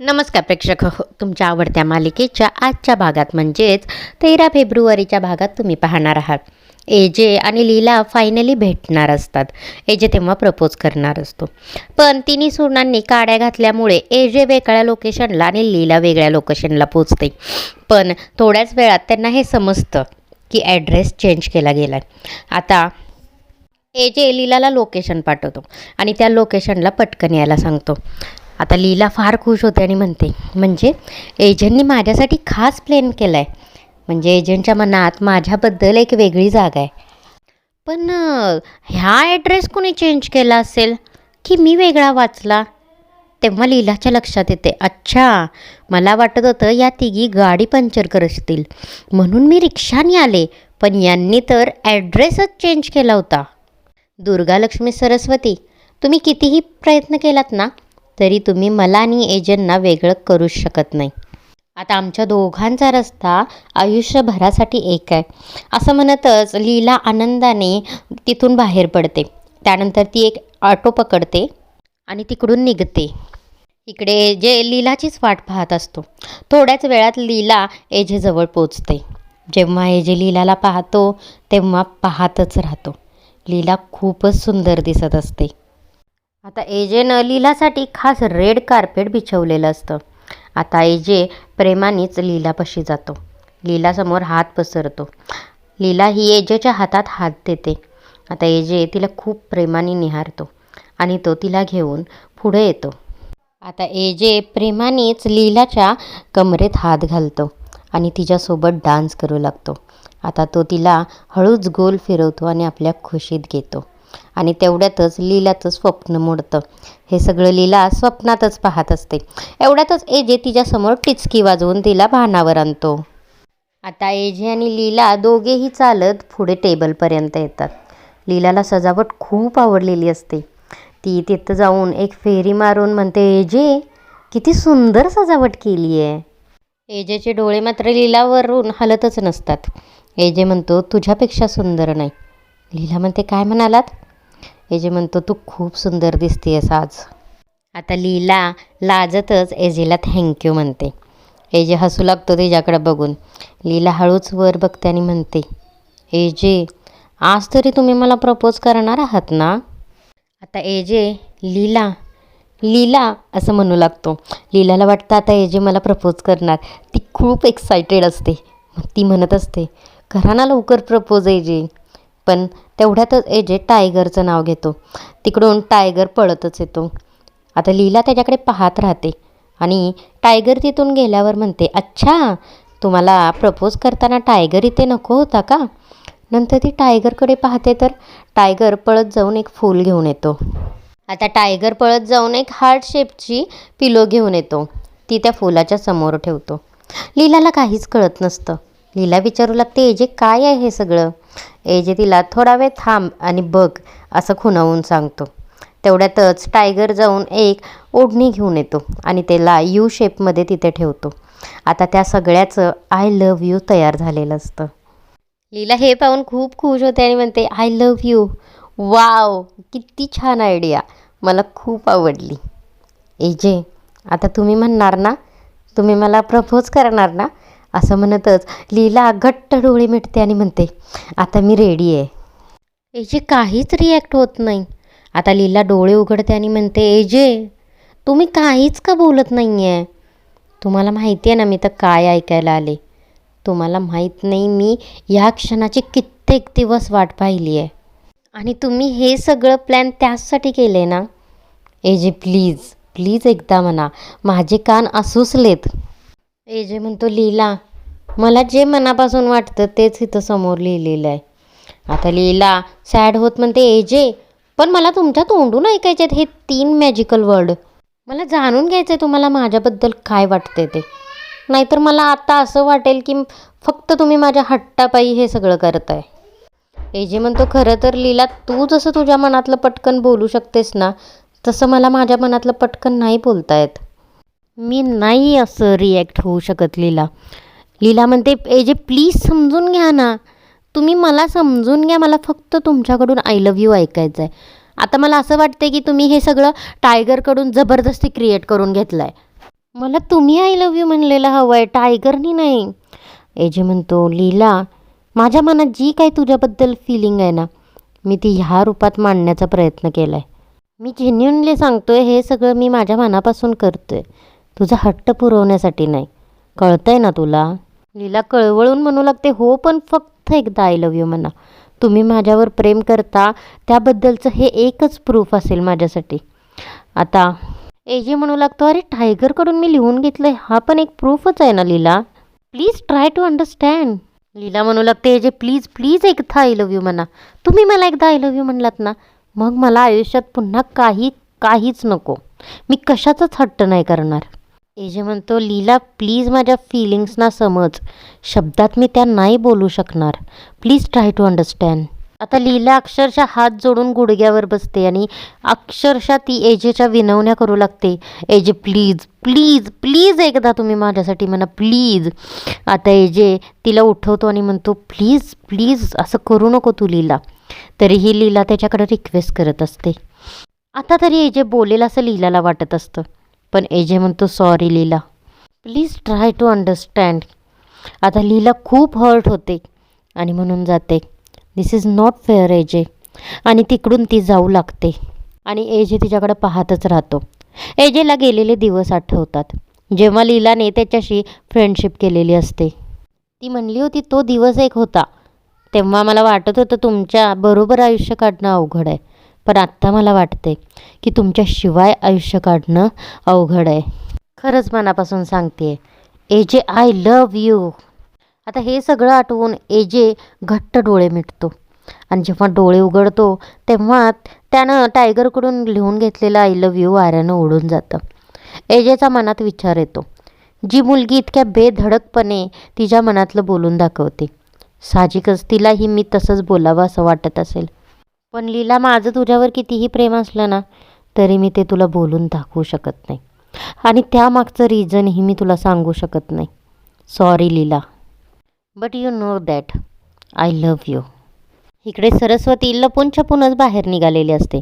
नमस्कार प्रेक्षक. हो तुमच्या आवडत्या मालिकेच्या आजच्या भागात म्हणजेच तेरा फेब्रुवारीच्या भागात तुम्ही पाहणार आहात. एजे आणि लीला फायनली भेटणार असतात. एजे तेव्हा प्रपोज करणार असतो. पण तिन्ही सुनांनी काड्या घातल्यामुळे एजे वेगळ्या लोकेशनला आणि लीला वेगळ्या लोकेशनला पोचते पण थोड्याच वेळात त्यांना हे समजतं की ॲड्रेस चेंज केला गेला आहे आता एजे लीलाला लोकेशन पाठवतो आणि त्या लोकेशनला पटकन यायला सांगतो. आता लीला फार खुश होते आणि म्हणते म्हणजे एजंटनी माझ्यासाठी खास प्लॅन केला आहे म्हणजे एजंटच्या मनात माझ्याबद्दल एक वेगळी जागा आहे. पण ह्या ॲड्रेस कोणी चेंज केला असेल? की मी वेगळा वाचला? तेव्हा लीलाच्या लक्षात येते अच्छा मला वाटत होतं या तिघी गाडी पंक्चर करत असतील म्हणून मी रिक्षाने आले पण यांनी तर ॲड्रेसच चेंज केला होता. दुर्गा लक्ष्मी सरस्वती तुम्ही कितीही प्रयत्न केलात ना तरी तुम्ही मला आणि एजंटना वेगळं करूच शकत नाही. आता आमच्या दोघांचा रस्ता आयुष्यभरासाठी एक आहे. असं म्हणतच लीला आनंदाने तिथून बाहेर पडते. त्यानंतर ती एक ऑटो पकडते आणि तिकडून निघते. इकडे जे लीलाचीच वाट पाहत असतो. थोड्याच वेळात लीला एजेजवळ पोचते. जेव्हा एजे लीलाला पाहतो तेव्हा पाहतच राहतो. लीला खूपच सुंदर दिसत असते. आता एजेनं लीलासाठी खास रेड कार्पेट बिछवलेलं असतं. आता एजे प्रेमानेच लीलापाशी जातो. लीलासमोर हात पसरतो. लीला ही एजेच्या हातात हात देते. आता एजे तिला खूप प्रेमाने निहारतो आणि तो तिला घेऊन पुढे येतो. आता एजे प्रेमानेच लीलाच्या कमरेत हात घालतो आणि तिच्यासोबत डान्स करू लागतो. आता तो तिला हळूच गोल फिरवतो आणि आपल्या खुशीत घेतो. आणि तेवढ्यातच लीलाचं स्वप्न मोडतं. हे सगळं लीला स्वप्नातच पाहत असते. एवढ्यातच एजे तिच्यासमोर टिचकी वाजवून तिला भानावर आणतो. आता एजे आणि लीला दोघेही चालत पुढे टेबलपर्यंत येतात. लीलाला सजावट खूप आवडलेली असते. ती तिथं जाऊन एक फेरी मारून म्हणते एजे किती सुंदर सजावट केली आहे एजेचे डोळे मात्र लीलावरून हलतच नसतात. एजे म्हणतो तुझ्यापेक्षा सुंदर नाही. लीला म्हणते काय म्हणालात? एजे म्हणतो तू खूप सुंदर दिसतेस आज. आता लीला लाजतच एजेला थँक्यू म्हणते. एजे हसू लागतो तिच्याकडे बघून. लीला हळूच वर बघते आणि म्हणते एजे आज तरी तुम्ही मला प्रपोज करणार आहात ना? आता एजे लीला लीला असं म्हणू लागतो. लीलाला वाटतं आता एजे मला प्रपोज करणार. ती खूप एक्सायटेड असते. ती म्हणत असते करा ना लवकर प्रपोज एजे पण तेवढ्यातच एजे टायगरचं नाव घेतो. तिकडून टायगर पळतच येतो. आता लीला त्याच्याकडे पाहत राहते आणि टायगर तिथून गेल्यावर म्हणते अच्छा तुम्हाला प्रपोज करताना टायगर इथे नको होता का? नंतर ती टायगरकडे पाहते तर टायगर पळत जाऊन एक फूल घेऊन येतो. आता टायगर पळत जाऊन एक हार्ट शेपची पिलो घेऊन येतो. ती त्या फुलाच्या समोर ठेवतो. लीलाला काहीच कळत नसतं. लीला विचारू लागते एजे काय आहे हे सगळं? एजे तिला थोडा वेळ थांब आणि बघ असं खुणावून सांगतो. तेवढ्यातच टायगर जाऊन एक ओढणी घेऊन येतो आणि त्याला यू शेपमध्ये तिथे ठेवतो. आता त्या सगळ्याचं आय लव्ह यू तयार झालेलं असतं. लीला हे पाहून खूप खुश होते आणि म्हणते आय लव्ह यू वाव किती छान आयडिया मला खूप आवडली. एजे आता तुम्ही म्हणणार ना तुम्ही मला प्रपोज करणार ना असं म्हणतच लीला घट्ट डोळे मिटते आणि म्हणते आता मी रेडी आहे. एजे काहीच रिॲक्ट होत नाही. आता लीला डोळे उघडते आणि म्हणते एजे तुम्ही काहीच का बोलत नाही आहे तुम्हाला माहिती आहे ना मी तर काय ऐकायला आले. तुम्हाला माहीत नाही मी ह्या क्षणाची कित्येक दिवस वाट पाहिली आहे. आणि तुम्ही हे सगळं प्लॅन त्याचसाठी केले ना? एजे प्लीज प्लीज एकदा म्हणा. माझे कान असूसलेत. एजे म्हणतो लीला मला जे मनापासून वाटतं तेच इथं समोर लिहिलेलं आहे. आता लीला सॅड होत म्हणते एजे पण मला तुमच्या तोंडून ऐकायचे आहेत हे तीन मॅजिकल वर्ड मला जाणून घ्यायचं आहे तुम्हाला माझ्याबद्दल काय वाटते ते. नाहीतर मला आता असं वाटेल की फक्त तुम्ही माझ्या हट्टापायी हे सगळं करताय. एजे म्हणतो खरं तर लीला तू जसं तुझ्या मनातलं पटकन बोलू शकतेस ना तसं मला माझ्या मनातलं पटकन नाही बोलता येत. मी नाही असं रिॲक्ट होऊ शकत लीला. लीला म्हणते ए जे प्लीज समजून घ्या ना तुम्ही मला समजून घ्या मला फक्त तुमच्याकडून आय लव्ह यू ऐकायचं आहे आता मला असं वाटतं की तुम्ही हे सगळं टायगरकडून जबरदस्ती क्रिएट करून घेतलं आहे मला तुम्ही आय लव्ह यू म्हणलेला हवं आहे टायगरनी नाही. एजे म्हणतो लीला माझ्या मनात जी काही तुझ्याबद्दल फिलिंग आहे ना मी ती ह्या रूपात मांडण्याचा प्रयत्न केला आहे मी जेन्युनली सांगतोय हे सगळं मी माझ्या मनापासून करतोय. तुझा हट्ट पुरवण्यासाठी नाही. कळतंय ना तुला? लीला कळवळून म्हणू लागते हो पण फक्त एकदा आय लव्ह यू म्हणा. तुम्ही माझ्यावर प्रेम करता त्याबद्दलचं हे एकच प्रूफ असेल माझ्यासाठी. आता एजे म्हणू लागतो अरे टायगरकडून मी लिहून घेतलं हा पण एक प्रूफच आहे ना Leela? Please try to understand Leela म्हणू लागते एजे प्लीज प्लीज एकदा आय लव्ह यू म्हणा. तुम्ही मला एकदा आय लव्ह यू म्हणलात ना मग मला आयुष्यात पुन्हा काही काहीच नको. मी कशाचाच हट्ट नाही करणार. एजे म्हणतो लीला प्लीज माझ्या फिलिंग्सना समज. शब्दात मी त्या नाही बोलू शकणार. प्लीज ट्राय टू अंडरस्टँड आता लीला अक्षरशः हात जोडून गुडघ्यावर बसते आणि अक्षरशः ती एजेच्या विनवण्या करू लागते. एजे प्लीज प्लीज प्लीज एकदा तुम्ही माझ्यासाठी म्हणा प्लीज आता एजे तिला उठवतो आणि म्हणतो प्लीज प्लीज असं करू नको तू लीला. तरीही लीला त्याच्याकडे रिक्वेस्ट करत असते. आता तरी एजे बोलेल असं लीलाला वाटत असतं. पण एजे म्हणतो sorry Leela. Please try to understand आता लीला खूप हर्ट होते आणि म्हणून जाते. This is not fair AJ आणि तिकडून ती जाऊ लागते. आणि एजे तिच्याकडे पाहतच राहतो. एजेला गेलेले दिवस आठवतात. जेव्हा लीलाने त्याच्याशी फ्रेंडशिप केलेली असते. ती म्हणली होती तो दिवस एक होता. तेव्हा मला वाटत होतं तुमच्या बरोबर आयुष्य काढणं अवघड आहे. पण आत्ता मला वाटते की तुमच्याशिवाय आयुष्य काढणं अवघड आहे. खरंच मनापासून सांगते एजे आय लव यू आता हे सगळं आठवून एजे घट्ट डोळे मिटतो. आणि जेव्हा डोळे उघडतो तेव्हा त्यानं टायगरकडून लिहून घेतलेलं आय लव्ह यू वाऱ्यानं ओढून जातं. एजेचा मनात विचार येतो. जी मुलगी इतक्या बेधडकपणे तिच्या मनातलं बोलून दाखवते. साहजिकच तिलाही मी तसंच बोलावं असं वाटत असेल. पण लीला माझं तुझ्यावर कितीही प्रेम असलं ना तरी मी ते तुला बोलून दाखवू शकत नाही. आणि त्यामागचं रिझनही मी तुला सांगू शकत नाही. Sorry Leela. But you know that I love you इकडे सरस्वती लपून छपूनच बाहेर निघालेली असते.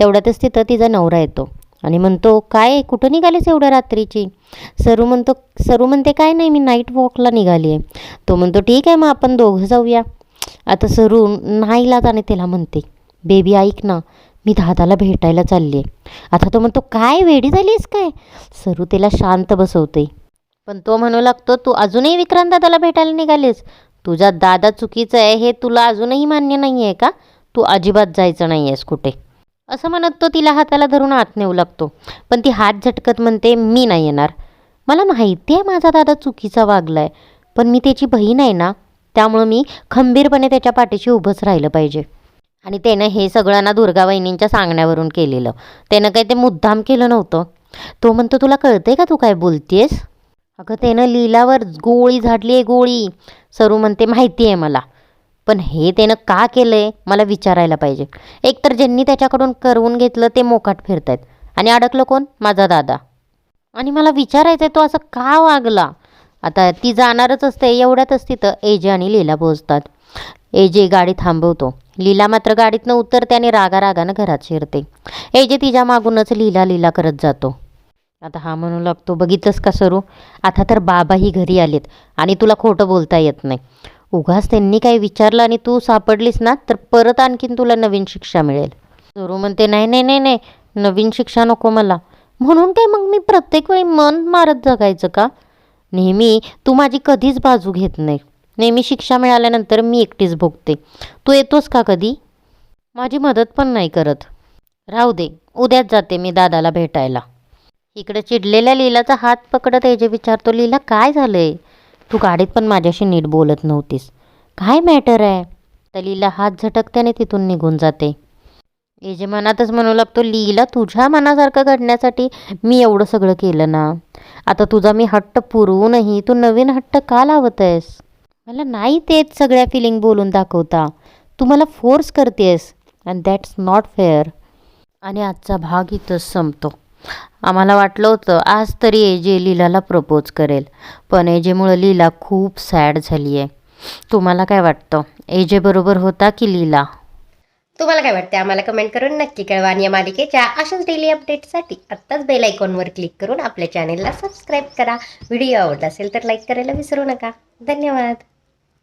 तेवढ्यातच तिथं तिचा नवरा येतो आणि म्हणतो काय कुठं निघालीस एवढ्या रात्रीची? सरू म्हणतो सरू म्हणते काय नाही मी नाईट वॉकला निघाली आहे तो म्हणतो ठीक आहे मग आपण दोघं जाऊया. आता सरू नाहीलाच आणि तिला म्हणते बेबी ऐक ना मी दादाला भेटायला चालली आहे आता तो म्हणतो काय वेडी झालीस काय? सरू त्याला शांत बसवते पण तो म्हणू लागतो तू अजूनही विक्रांत दादाला भेटायला निघालीस. तुझा दादा चुकीचं आहे हे तुला अजूनही मान्य नाही आहे का? तू अजिबात जायचं नाही आहेस कुठे. असं म्हणत तो तिला हाताला धरून आत नेऊ लागतो. पण ती हात झटकत म्हणते मी नाही येणार. मला माहिती आहे माझा दादा चुकीचा वागला आहे पण मी त्याची बहीण आहे ना त्यामुळं मी खंबीरपणे त्याच्या पाठीशी उभंच राहिलं पाहिजे. आणि त्यानं हे सगळं ना दुर्गा वहिनींच्या सांगण्यावरून केलेलं. त्यानं काही ते मुद्दाम केलं नव्हतं. तो म्हणतो तुला कळतंय का तू काय बोलतेस? अगं त्यानं लिलावर गोळी झाडली आहे गोळी. सरू म्हणते माहिती आहे मला. पण हे त्यानं का केलं आहे मला विचारायला पाहिजे. एकतर ज्यांनी त्याच्याकडून करवून घेतलं ते मोकाट फिरत आहेत आणि अडकलं कोण? माझा दादा. आणि मला विचारायचं आहे तो असं का वागला? आता ती जाणारच असते एवढ्यातच तिथं एजे आणि लीला पोहोचतात. एजे गाडी थांबवतो. लीला मात्र गाडीतनं उतरते आणि रागा घरात शिरते. एजे तिच्या मागूनच लीला लीला करत जातो. आता हा म्हणू लागतो बघितलंस का सरू? आता तर बाबाही घरी आलेत आणि तुला खोटं बोलता येत नाही. उगाच त्यांनी काही विचारलं आणि तू सापडलीस ना तर परत आणखीन तुला नवीन शिक्षा मिळेल. सरू म्हणते नाही नाही नाही नाही नवीन शिक्षा नको मला. म्हणून काय मग मी प्रत्येक वेळी मन मारत जगायचं का? नेहमी तू माझी कधीच बाजू घेत नाही. नेहमी शिक्षा मिळाल्यानंतर मी एकटीच भोगते. तू येतोस का कधी? माझी मदत पण नाही करत. राहू दे उद्याच जाते मी दादाला भेटायला. इकडे चिडलेल्या लीलाचा हात पकडत एजे विचारतो लीला काय झालंय? तू गाडीत पण माझ्याशी नीट बोलत नव्हतीस. काय मॅटर आहे? तर लीला हात झटकत्याने तिथून निघून जाते. एजे मनातच म्हणू लागतो लीला तुझ्या मनासारखं घडण्यासाठी मी एवढं सगळं केलं ना. आता तुझा मी हट्ट पुरवूनही तू नवीन हट्ट का लावत आहेस मला नाही तेच सगळ्या फिलिंग बोलून दाखवता. तू मला फोर्स करतेस. अँड दॅट्स नॉट फेअर आणि आजचा भाग इथंच संपतो. आम्हाला वाटलं होतं आज तरी एजे लीलाला प्रपोज करेल. पण एजेमुळं लीला खूप सॅड झाली आहे तुम्हाला काय वाटतं? एजे बरोबर होता की लीला? तुम्हाला काय वाटतं? आम्हाला कमेंट करून नक्की कळवा. आणि या मालिकेच्या अशाच डेली अपडेटसाठी आत्ताच बेल आयकॉनवर क्लिक करून आपल्या चॅनेलला सबस्क्राईब करा. व्हिडिओ आवडला असेल तर लाईक करायला विसरू नका. धन्यवाद.